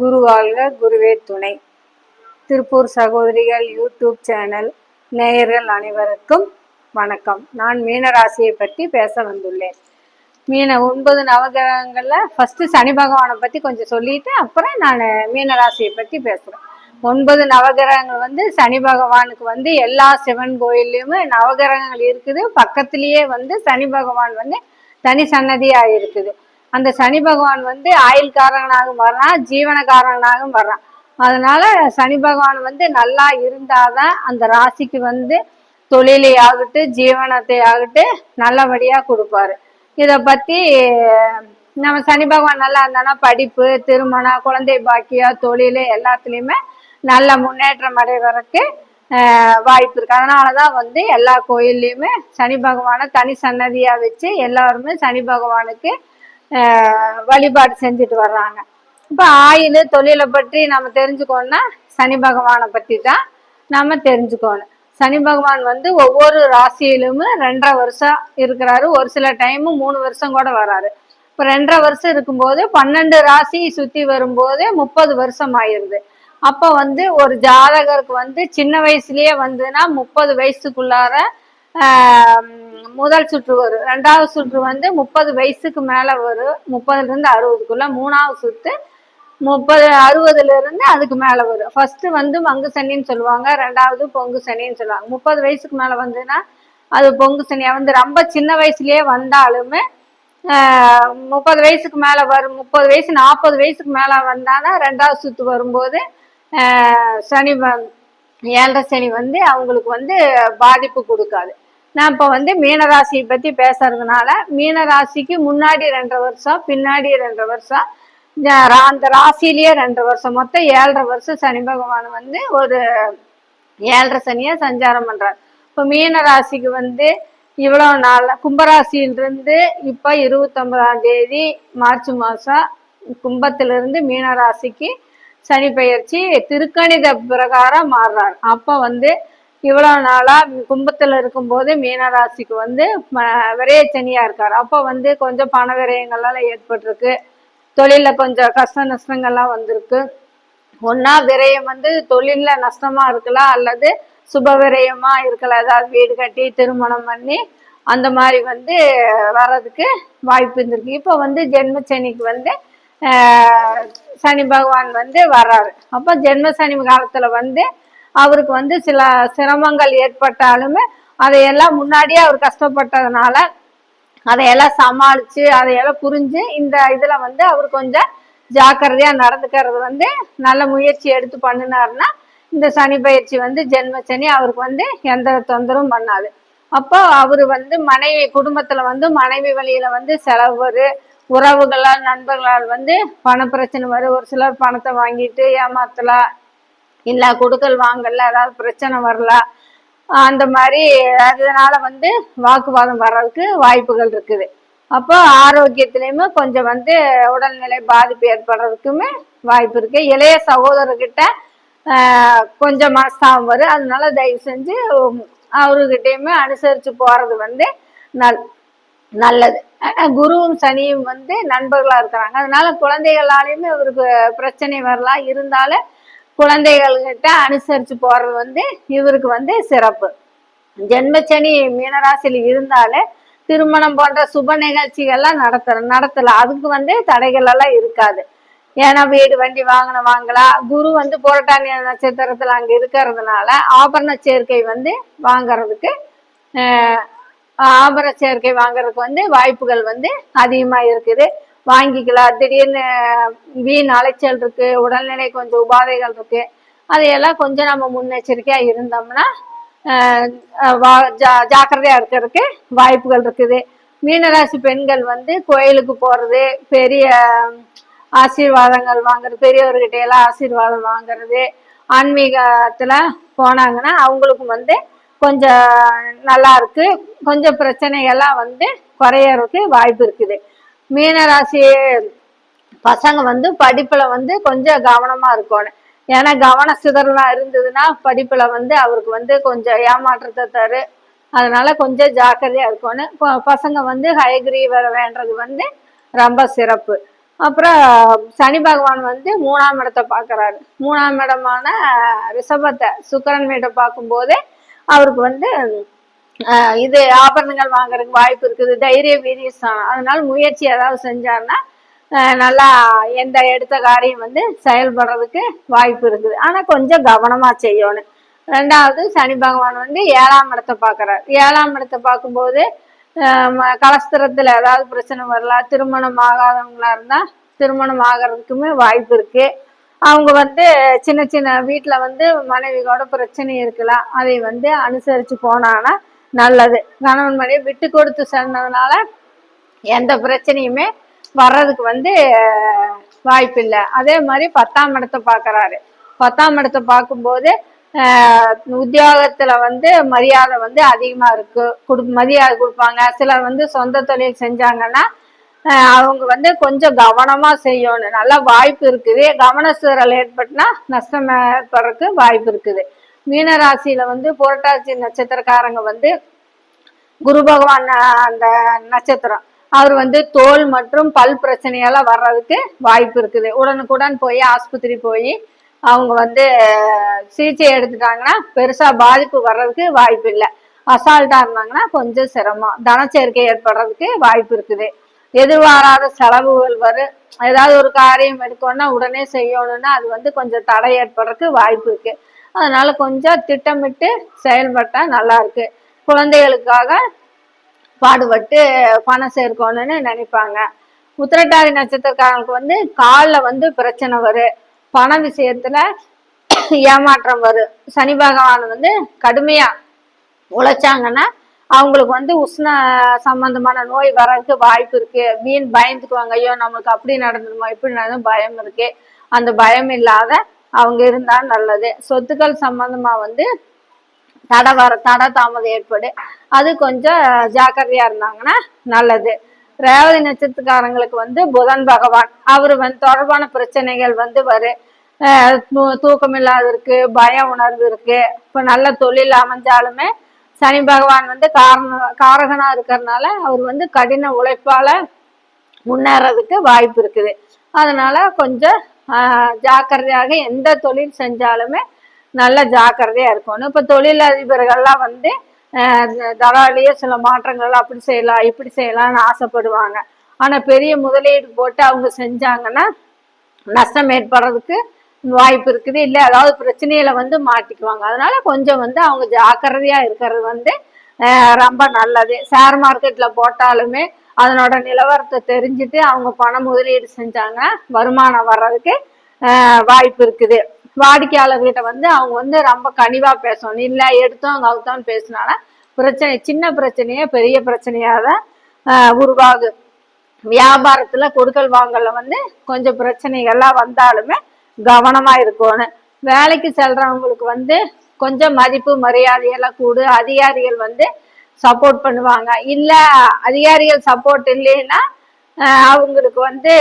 குரு வாழ்க குருவே துணை. திருப்பூர் சகோதரிகள் யூடியூப் சேனல் நேயர்கள் அனைவருக்கும் வணக்கம். நான் மீனராசியை பற்றி பேச வந்துள்ளேன். மீன ஒன்பது நவகிரகங்களில் ஃபஸ்ட்டு சனி பகவானை பற்றி கொஞ்சம் சொல்லிட்டு அப்புறம் நான் மீனராசியை பற்றி பேசுகிறேன் ஒன்பது நவகிரகங்கள் வந்து சனி பகவானுக்கு வந்து எல்லா சிவன் கோயில்லையுமே நவகிரகங்கள் இருக்குது. பக்கத்துலேயே வந்து சனி பகவான் வந்து தனி சன்னதியாக இருக்குது. அந்த சனி பகவான் வந்து ஆயுள்காரகனாகவும் வர்றான் ஜீவனகாரகனாகவும் வர்றான். அதனால சனி பகவான் வந்து நல்லா இருந்தாதான் அந்த ராசிக்கு வந்து தொழிலை ஆகட்டு ஜீவனத்தை ஆகட்டும் நல்லபடியாக கொடுப்பாரு. இதை பற்றி நம்ம சனி பகவான் நல்லா இருந்தானா படிப்பு திருமணம் குழந்தை பாக்கியம் தொழில் எல்லாத்துலேயுமே நல்ல முன்னேற்றம் அடைவதற்கு வாய்ப்பு இருக்கு. அதனாலதான் வந்து எல்லா கோயில்லையுமே சனி பகவானை தனி சன்னதியாக வச்சு எல்லாருமே சனி பகவானுக்கு வழிபாடு செஞ்சுட்டு வர்றாங்க. இப்போ ஆயுள் தொழிலை பற்றி நம்ம தெரிஞ்சுக்கோன்னா சனி பகவானை பற்றி தான் நம்ம தெரிஞ்சுக்கோணும். சனி பகவான் வந்து ஒவ்வொரு ராசியிலுமே ரெண்டரை வருஷம் இருக்கிறாரு. ஒரு சில டைமு மூணு வருஷம் கூட வராரு. இப்போ ரெண்டரை வருஷம் இருக்கும்போது பன்னெண்டு ராசி சுற்றி வரும்போது முப்பது வருஷம் ஆயிடுது அப்போ வந்து ஒரு ஜாதகருக்கு வந்து சின்ன வயசுலயே வந்துன்னா முப்பது வயசுக்குள்ளார முதல் சுற்று வரும். ரெண்டாவது சுற்று வந்து முப்பது வயசுக்கு மேலே வரும். முப்பதுல இருந்து அறுபதுக்குள்ள மூணாவது சுற்று முப்பது அறுபதுல இருந்து அதுக்கு மேலே வரும். ஃபர்ஸ்ட் வந்து மங்கு சனின்னு சொல்லுவாங்க. ரெண்டாவது பொங்கு சனின்னு சொல்லுவாங்க. முப்பது வயசுக்கு மேலே வந்துன்னா அது பொங்கு சனியா வந்து ரொம்ப சின்ன வயசுலயே வந்தாலுமே முப்பது வயசுக்கு மேலே வரும். முப்பது வயசு நாற்பது வயசுக்கு மேலே வந்தானா ரெண்டாவது சுற்று வரும்போது சனி ஏழரை சனி வந்து அவங்களுக்கு வந்து பாதிப்பு கொடுக்காது. நான் இப்போ வந்து மீனராசியை பற்றி பேசுறதுனால மீனராசிக்கு முன்னாடி ரெண்டரை வருஷம் பின்னாடி ரெண்டரை வருஷம் அந்த ராசிலேயே ரெண்டரை வருஷம். மொத்தம் ஏழரை வருஷம் சனி பகவான் வந்து ஒரு ஏழரை சனியாக சஞ்சாரம் பண்ணுறார் இப்போ மீன ராசிக்கு வந்து இவ்வளோ நாள் கும்பராசியிலிருந்து இப்போ இருபத்தொன்பதாம் தேதி மார்ச் மாதம் கும்பத்திலிருந்து மீனராசிக்கு சனி பெயர்ச்சி திருக்கணித பிரகாரம் மாறுறார். அப்போ வந்து இவ்வளோ நாளாக கும்பத்தில் இருக்கும்போது மீனராசிக்கு வந்து ம- இருக்கார். அப்போ வந்து கொஞ்சம் பண விரயங்கள்லாம் ஏற்பட்டிருக்கு. தொழிலில் கொஞ்சம் கஷ்ட நஷ்டங்கள்லாம் வந்திருக்கு. ஒன்றா விரயம் வந்து தொழிலில் நஷ்டமாக இருக்கலாம் அல்லது சுப விரயமாக இருக்கலாம் ஏதாவது வீடு கட்டி திருமணம் பண்ணி அந்த மாதிரி வந்து வர்றதுக்கு வாய்ப்பு இருந்திருக்கு. இப்போ வந்து ஜென்ம சனிக்கு வந்து சனி பகவான் வந்து வர்றாரு. அப்போ ஜென்ம சனி காலத்தில் வந்து அவருக்கு வந்து சில சிரமங்கள் ஏற்பட்டாலுமே அதையெல்லாம் முன்னாடியே அவர் கஷ்டப்பட்டதுனால அதையெல்லாம் சமாளித்து அதையெல்லாம் புரிஞ்சு இந்த இதில் வந்து அவர் கொஞ்சம் ஜாக்கிரதையாக நடந்துக்கிறது வந்து நல்ல முயற்சி எடுத்து பண்ணினாருன்னா இந்த சனி பயிற்சி வந்து ஜென்ம சனி அவருக்கு வந்து எந்த தொந்தரவும் பண்ணாது. அப்போ அவர் வந்து மனைவி குடும்பத்தில் வந்து மனைவி வழியில் வந்து செலவு வரும் உறவுகளால் நண்பர்களால் வந்து பண பிரச்சனை வரும். ஒரு சிலர் பணத்தை வாங்கிட்டு ஏமாத்தலாம் இல்லை கொடுக்கல் வாங்கல ஏதாவது பிரச்சனை வரலாம் அந்த மாதிரி அதனால வந்து வாக்குவாதம் வர்றதுக்கு வாய்ப்புகள் இருக்குது. அப்போ ஆரோக்கியத்திலையுமே கொஞ்சம் வந்து உடல்நிலை பாதிப்பு ஏற்படுறதுக்குமே வாய்ப்பு இருக்கு. இளைய சகோதரர்கிட்ட கொஞ்சம் மனஸ்தாபம் வரும் அதனால தயவு செஞ்சு அவர்கிட்டயுமே அனுசரித்து போகிறது வந்து நல் நல்லது. குருவும் சனியும் வந்து நண்பர்களாக இருக்கிறாங்க. அதனால குழந்தைகளாலையுமே இவருக்கு பிரச்சனை வரலாம். இருந்தாலும் குழந்தைகள்கிட்ட அனுசரித்து போகிறது வந்து இவருக்கு வந்து சிறப்பு. ஜென்மச்சனி மீனராசியில் இருந்தாலே திருமணம் போன்ற சுப நிகழ்ச்சிகள்லாம் நடத்த நடத்தலாம் அதுக்கு வந்து தடைகள் எல்லாம் இருக்காது. ஏன்னா வீடு வண்டி வாங்கின வாங்கலாம் குரு வந்து புரட்டாணி நட்சத்திரத்தில் அங்கே இருக்கிறதுனால ஆபரண சேர்க்கை வந்து வாங்கிறதுக்கு ஆபரண சேர்க்கை வாங்குறதுக்கு வந்து வாய்ப்புகள் வந்து அதிகமாக இருக்குது. வாங்கிக்கலாம். திடீர்னு வீண் அலைச்சல் இருக்கு உடல்நிலை கொஞ்சம் உபாதைகள் இருக்கு. அதையெல்லாம் கொஞ்சம் நம்ம முன்னெச்சரிக்கையா இருந்தோம்னா வா- ஜா- ஜாக்கிரதையா இருக்கிறதுக்கு வாய்ப்புகள் இருக்குது. மீனராசி பெண்கள் வந்து கோயிலுக்கு போறது பெரிய ஆசீர்வாதங்கள் வாங்குறது பெரியவர்கிட்ட எல்லாம் ஆசீர்வாதம் வாங்குறது ஆன்மீகத்துல போனாங்கன்னா அவங்களுக்கும் வந்து கொஞ்சம் நல்லா இருக்கு. கொஞ்சம் பிரச்சனைகள்லாம் வந்து குறையறதுக்கு வாய்ப்பு இருக்குது. மீனராசி பசங்க வந்து படிப்புல வந்து கொஞ்சம் கவனமா இருக்கணும். ஏன்னா கவன சிதறலாம் இருந்ததுன்னா படிப்புல வந்து அவருக்கு வந்து கொஞ்சம் ஏமாற்றத்தை தரு. அதனால கொஞ்சம் ஜாக்கிரதையா இருக்கணும். இப்போ பசங்க வந்து ஹைகிரி வர வேண்டது வந்து ரொம்ப சிறப்பு. அப்புறம் சனி பகவான் வந்து மூணாம் இடத்தை பார்க்குறாரு. மூணாம் இடமான ரிஷபத்தை சுக்கரன் வீட்டை பார்க்கும்போது அவருக்கு வந்து இது ஆபரணங்கள் வாங்குறதுக்கு வாய்ப்பு இருக்குது தைரிய வீரியஸ்தானம் அதனால முயற்சி ஏதாவது செஞ்சாருன்னா நல்லா எந்த எடுத்த காரியம் வந்து செயல்படுறதுக்கு வாய்ப்பு இருக்குது. ஆனால் கொஞ்சம் கவனமாக செய்யணும். ரெண்டாவது சனி பகவான் வந்து ஏழாம் இடத்தை பார்க்குறார். ஏழாம் இடத்தை பார்க்கும்போது கலஸ்திரத்தில் ஏதாவது பிரச்சனை வரலாம் திருமணம் ஆகாதவங்களா இருந்தால் திருமணம் ஆகிறதுக்குமே வாய்ப்பு இருக்குது அவங்க வந்து சின்ன சின்ன வீட்டில் வந்து மனைவியோட பிரச்சனை இருக்கலாம். அதை வந்து அனுசரித்து போனாங்கன்னா நல்லது. கணவன் மனைவி விட்டு கொடுத்து சென்றதுனால எந்த பிரச்சனையுமே வர்றதுக்கு வந்து வாய்ப்பு இல்லை அதே மாதிரி பத்தாம் இடத்தை பார்க்குறாரு. பத்தாம் இடத்தை பார்க்கும்போது உத்தியோகத்தில் வந்து மரியாதை வந்து அதிகமாக இருக்கு. குடு மரியாதை கொடுப்பாங்க. சிலர் வந்து சொந்த தொழில் செஞ்சாங்கன்னா அவங்க வந்து கொஞ்சம் கவனமாக செய்யணும். நல்லா வாய்ப்பு இருக்குது. கவன சீரல் ஏற்பட்டுனா நஷ்டம் ஏற்படுறதுக்கு வாய்ப்பு இருக்குது. மீனராசியில வந்து புரட்டாசி நட்சத்திரக்காரங்க வந்து குரு பகவான் அந்த நட்சத்திரம். அவர் வந்து தோல் மற்றும் பல் பிரச்சனையெல்லாம் வர்றதுக்கு வாய்ப்பு இருக்குது. உடனுக்குடன் போய் ஆஸ்பத்திரி போய் அவங்க வந்து சிகிச்சை எடுத்துட்டாங்கன்னா பெருசா பாதிப்பு வர்றதுக்கு வாய்ப்பு இல்லை. அசால்ட்டா இருந்தாங்கன்னா கொஞ்சம் சிரமம். தனச்சேர்க்கை ஏற்படுறதுக்கு வாய்ப்பு இருக்குது. எதிர்பாராத செலவுகள் வரும் ஏதாவது ஒரு காரியம் எடுக்கணும்னா உடனே செய்யணும்னா அது வந்து கொஞ்சம் தடை ஏற்படுறதுக்கு வாய்ப்பு இருக்கு. அதனால கொஞ்சம் திட்டமிட்டு செயல்பட்டா நல்லா இருக்கு குழந்தைகளுக்காக பாடுபட்டு பணம் சேர்க்கணும்னு நினைப்பாங்க. உத்திரட்டாதி நட்சத்திரக்காரங்களுக்கு வந்து காலில் வந்து பிரச்சனை வரும் பண விஷயத்துல ஏமாற்றம் வரும் சனி பகவான் வந்து கடுமையா உழைச்சாங்கன்னா அவங்களுக்கு வந்து உஷ்ண சம்பந்தமான நோய் வர்றதுக்கு வாய்ப்பு இருக்கு. வீண் பயந்துக்குவாங்க. ஐயோ நம்மளுக்கு அப்படி நடந்துருமா இப்படி நடந்தும் பயம் இருக்கு அந்த பயம் இல்லாத அவங்க இருந்தா நல்லது. சொத்துக்கள் சம்பந்தமா வந்து தடை வர தடை தாமதம் ஏற்படு. அது கொஞ்சம் ஜாக்கிரதையா இருந்தாங்கன்னா நல்லது. ரேவதி நட்சத்திரக்காரங்களுக்கு வந்து புதன் பகவான். அவர் வந்து தொடர்பான பிரச்சனைகள் வந்து வரும் தூ- தூக்கம் இல்லாத இருக்கு பய உணர்வு இருக்கு இப்போ நல்ல தொழில் அமைஞ்சாலுமே சனி பகவான் வந்து காரண காரகனா இருக்கிறதுனால அவர் வந்து கடின உழைப்பால முன்னேறதுக்கு வாய்ப்பு இருக்குது. அதனால கொஞ்சம் ஜாக்கிரதையாக எந்த தொழில் செஞ்சாலுமே நல்ல ஜாக்கிரதையா இருக்கணும். இப்போ தொழிலதிபர்கள்லாம் வந்து ஆஹ், சில மாற்றங்கள் அப்படி செய்யலாம் இப்படி செய்யலாம்னு ஆசைப்படுவாங்க. ஆனால் பெரிய முதலீடு போட்டு அவங்க செஞ்சாங்கன்னா நஷ்டம் ஏற்படுறதுக்கு வாய்ப்பு இருக்குது. இல்லை அதாவது பிரச்சனையில வந்து மாட்டிக்குவாங்க. அதனால கொஞ்சம் வந்து அவங்க ஜாக்கிரதையா இருக்கிறது வந்து ரொம்ப நல்லது. ஷேர் மார்க்கெட்ல போட்டாலுமே அதனோட நிலவரத்தை தெரிஞ்சுட்டு அவங்க பணம் முதலீடு செஞ்சாங்க. வருமானம் வர்றதுக்கு வாய்ப்பு இருக்குது. வாடிக்கையாளர்கிட்ட வந்து அவங்க வந்து ரொம்ப கனிவா பேசணும். இல்லை எடுத்தோம் அவங்க அவுத்தோன்னு பேசினால பிரச்சனை சின்ன பிரச்சனையே பெரிய பிரச்சனையாக தான் ஆஹ், உருவாகும் வியாபாரத்துல கொடுக்கல் வாங்கல வந்து கொஞ்சம் பிரச்சனைகள்லாம் வந்தாலுமே கவனமா இருக்கணும். வேலைக்கு செல்றவங்களுக்கு வந்து கொஞ்சம் மதிப்பு மரியாதையெல்லாம் கூடு. அதிகாரிகள் வந்து சப்போர்ட் பண்ணுவாங்க. இல்ல அதிகாரிகள் சப்போர்ட் இல்லைன்னா அவங்களுக்கு வந்து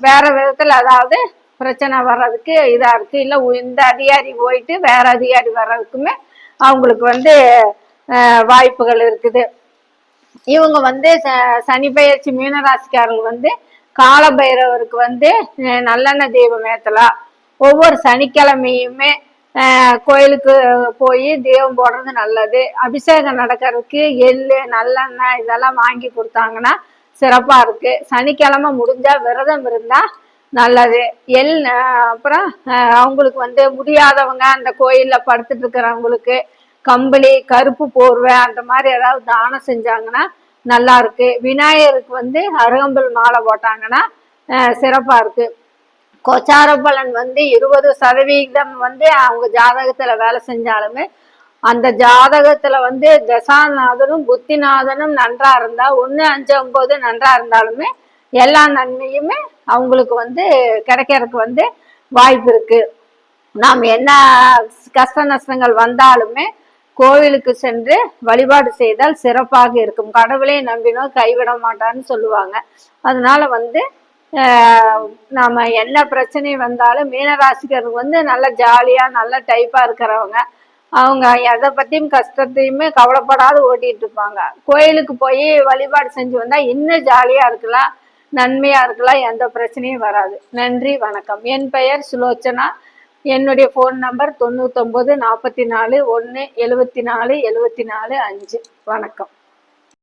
வேற விதத்துல அதாவது பிரச்சனை வர்றதுக்கு இதா இருக்கு. இல்ல உ- இந்த அதிகாரி போயிட்டு வேற அதிகாரி வர்றதுக்குமே அவங்களுக்கு வந்து வாய்ப்புகள் இருக்குது. இவங்க வந்து ச- சனி பயிற்சி மீனராசிக்காரங்க வந்து காலபைரவருக்கு வந்து நல்லெண்ணெய் தீபம் ஏத்தலாம் ஒவ்வொரு சனிக்கிழமையுமே கோயிலுக்கு போய் தீபம் போடுறது நல்லது. அபிஷேகம் நடக்கிறதுக்கு எள்ளு நல்லெண்ணெய் இதெல்லாம் வாங்கி கொடுத்தாங்கன்னா சிறப்பாக இருக்குது சனிக்கிழமை முடிஞ்சால் விரதம் இருந்தால் நல்லது. எள் அப்புறம் அவங்களுக்கு வந்து முடியாதவங்க அந்த கோயிலில் படுத்துட்டு இருக்கிறவங்களுக்கு கம்பளி கருப்பு போர்வை அந்த மாதிரி ஏதாவது தானம் செஞ்சாங்கன்னா நல்லா இருக்கு. விநாயகருக்கு வந்து அருகம்பல் மாலை போட்டாங்கன்னா சிறப்பாக இருக்குது கோச்சார பலன் வந்து இருபது சதவீதம் வந்து அவங்க ஜாதகத்துல வேலை செஞ்சாலுமே அந்த ஜாதகத்துல வந்து தசாநாதனும் புத்திநாதனும் நன்றா இருந்தா ஒன்று அஞ்சு ஒன்பது நன்றா இருந்தாலுமே எல்லா நன்மையுமே அவங்களுக்கு வந்து கிடைக்கிறதுக்கு வந்து வாய்ப்பு இருக்கு. நாம் என்ன கஷ்ட நஷ்டங்கள் வந்தாலுமே கோவிலுக்கு சென்று வழிபாடு செய்தால் சிறப்பாக இருக்கும். கடவுளே நம்பினோம் கைவிட மாட்டான்னு சொல்லுவாங்க. அதனால வந்து நாம என்ன பிரச்சனை வந்தாலும் மீனராசிக்காரங்க வந்து நல்ல ஜாலியா நல்ல டைப்பா இருக்கிறவங்க. அவங்க எதை பத்தியும் கஷ்டத்தையுமே கவலைப்படாத ஓட்டிட்டு இருப்பாங்க. கோயிலுக்கு போய் வழிபாடு செஞ்சு வந்தா இன்னும் ஜாலியா இருக்கலாம் நன்மையாக இருக்கலாம் எந்த பிரச்சனையும் வராது. நன்றி வணக்கம். என் பெயர் சுலோச்சனா. என்னுடைய ஃபோன் நம்பர் தொண்ணூத்தொம்பது நாற்பத்தி நாலு ஒன்று எழுவத்தி நாலு எழுவத்தி நாலு அஞ்சு. வணக்கம்.